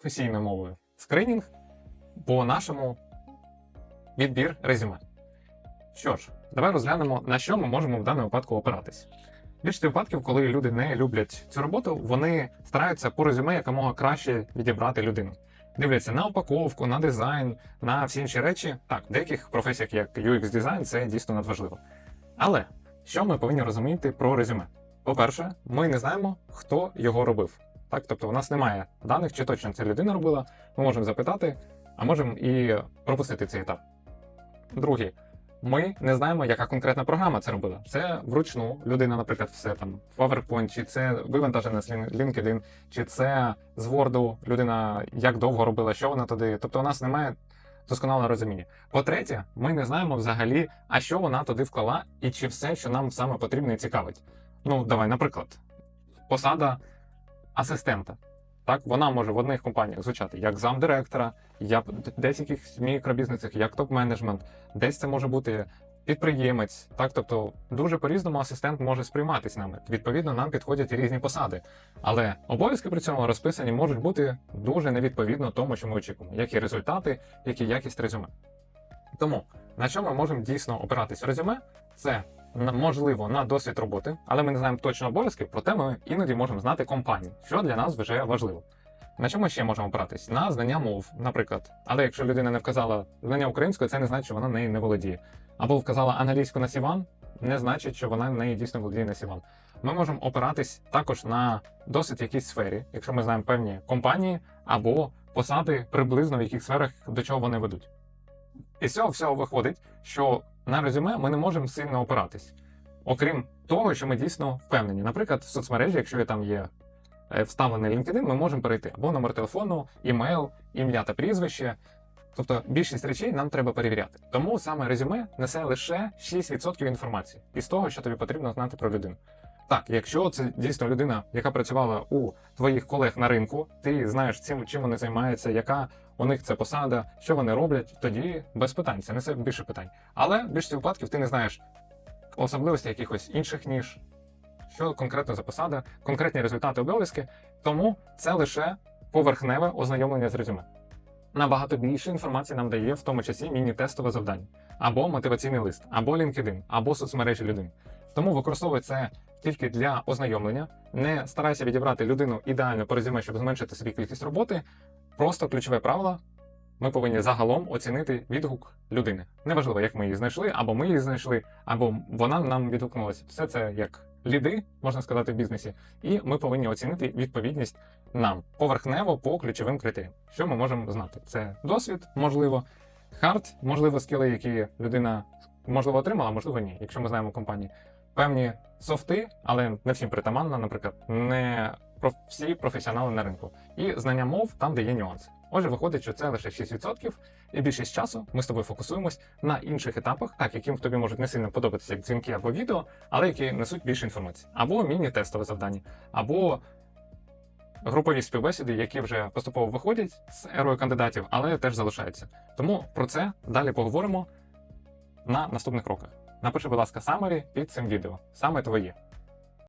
професійною мовою скринінг, по-нашому відбір резюме. Що ж, давай розглянемо, на що ми можемо в даному випадку опиратись. Більшості випадків, коли люди не люблять цю роботу, вони стараються по резюме якомога краще відібрати людину. Дивляться на упаковку, на дизайн, на всі інші речі. Так, в деяких професіях, як UX дизайн, це дійсно надважливо. Але що ми повинні розуміти про резюме? По-перше, ми не знаємо, хто його робив. Так, тобто у нас немає даних, чи точно ця людина робила. Ми можемо запитати, а можемо і пропустити цей етап. Друге, ми не знаємо, яка конкретна програма це робила. Це вручну людина, наприклад, все там в PowerPoint, чи це вивантажене з LinkedIn, чи це з Word людина як довго робила, що вона туди. Тобто, у нас немає досконалого розуміння. По-третє, ми не знаємо взагалі, а що вона туди вклала, і чи все, що нам саме потрібно і цікавить. Ну, давай, наприклад, посада асистента. Так, вона може в одних компаніях звучати як замдиректора, як в деяких мікробізнесах, як топ-менеджмент, десь це може бути підприємець. Так, тобто дуже по-різному асистент може сприйматись нами. Відповідно, нам підходять різні посади. Але обов'язки при цьому розписані можуть бути дуже невідповідно тому, що ми очікуємо, як і результати, як і якість резюме. Тому на що ми можемо дійсно опиратись в резюме, це можливо на досвід роботи, але ми не знаємо точно обов'язків, проте ми іноді можемо знати компанію, що для нас вже важливо. На чому ще можемо опиратись? На знання мов, наприклад. Але якщо людина не вказала знання української, це не значить, що вона нею не володіє. Або вказала англійську на сіван, не значить, що вона нею дійсно володіє на сіван. Ми можемо опиратись також на досвід якійсь сфері, якщо ми знаємо певні компанії або посади приблизно в яких сферах до чого вони ведуть. І з цього всього виходить, що на резюме ми не можемо сильно опиратись. Окрім того, що ми дійсно впевнені. Наприклад, в соцмережі, якщо там є е, вставлений LinkedIn, ми можемо перейти або номер телефону, імейл, ім'я та прізвище. Тобто більшість речей нам треба перевіряти. Тому саме резюме несе лише 6% інформації із того, що тобі потрібно знати про людину. Так, якщо це дійсно людина, яка працювала у твоїх колег на ринку, ти знаєш цим, чим вони займаються, яка у них це посада, що вони роблять, тоді без питань, це несе більше питань. Але в більшості випадків ти не знаєш особливості якихось інших ніж, що конкретно за посада, конкретні результати обов'язки, тому це лише поверхневе ознайомлення з резюме. Набагато більше інформації нам дає, в тому числі міні-тестове завдання, або мотиваційний лист, або LinkedIn, або соцмережі людини. Тому використовуй це тільки для ознайомлення. Не старайся відібрати людину ідеально по резюме, щоб зменшити собі кількість роботи. Просто ключове правило. Ми повинні загалом оцінити відгук людини. Неважливо, як ми її знайшли, або ми її знайшли, або вона нам відгукнулася. Все це як ліди, можна сказати, в бізнесі, і ми повинні оцінити відповідність нам поверхнево по ключовим критеріям. Що ми можемо знати? Це досвід, можливо, хард, можливо, скіли, які людина можливо отримала, можливо, ні, якщо ми знаємо компанії. Певні софти, але не всім притаманно, наприклад, не всі професіонали на ринку. І знання мов там, де є нюанси. Отже, виходить, що це лише 6%, і більшість часу ми з тобою фокусуємось на інших етапах, так яким тобі можуть не сильно подобатися як дзвінки або відео, але які несуть більше інформації, або міні-тестове завдання, або групові співбесіди, які вже поступово виходять з ерою кандидатів, але теж залишаються. Тому про це далі поговоримо на наступних кроках. Напиши, будь ласка, summary під цим відео, саме твоє.